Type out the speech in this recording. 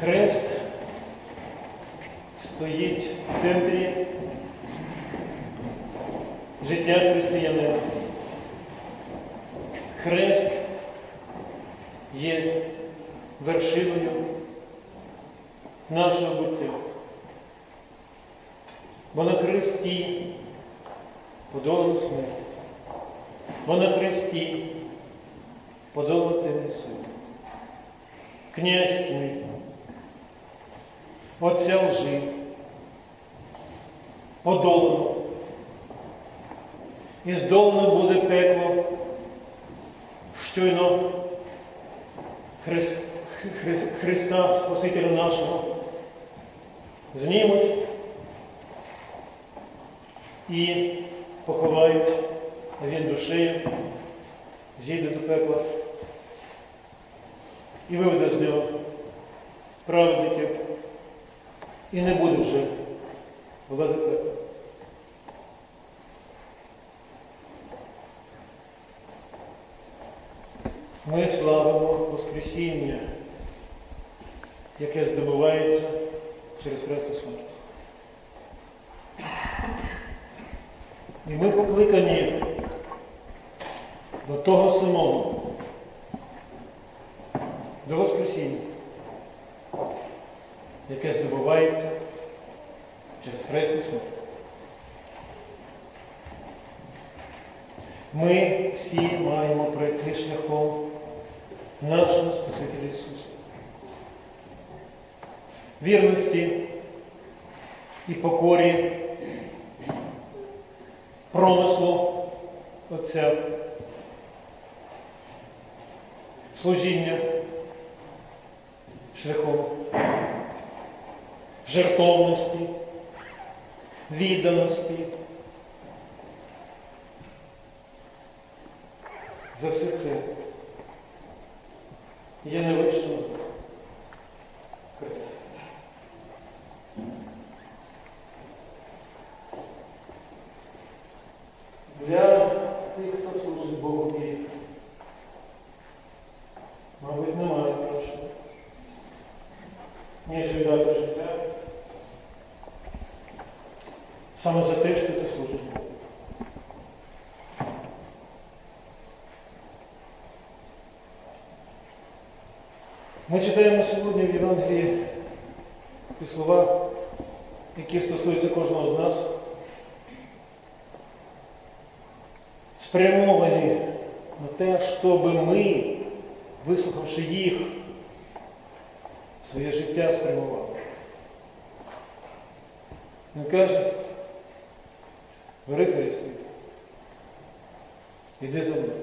Хрест стоїть в центрі життя християнина. Хрест є вершиною нашого буття. Бо на Христі подолано смерть. Бо на Христі подолано темний. Князь тьми, Отця лжи, подолано. І здолано буде пекло, щойно Христ, Хри- Христа, Спасителя нашого, знімуть і поховають, а він душею зійде до пекла і виведе з нього праведників, і не буде вже влади. Ми славимо Воскресіння, яке здобувається через Хресту смерть. І ми покликані до того самого, до Воскресіння, яке здобувається через Хрестну смерть. Ми всі маємо пройти шляхом нашого Спасителя Ісуса. Вірності і покорі промислу Отця, служіння шляхом жертовності, відданості. За все це є не вийшло. Для тих, хто служить Богу і, мабуть, немає краще, ніж віддати Саме за те, що ти служиш Богу. Ми читаємо сьогодні в Євангелії ті слова, які стосуються кожного з нас, спрямовані на те, щоб ми, вислухавши їх, своє життя спрямували. Він каже, бери Христі, іди за мною.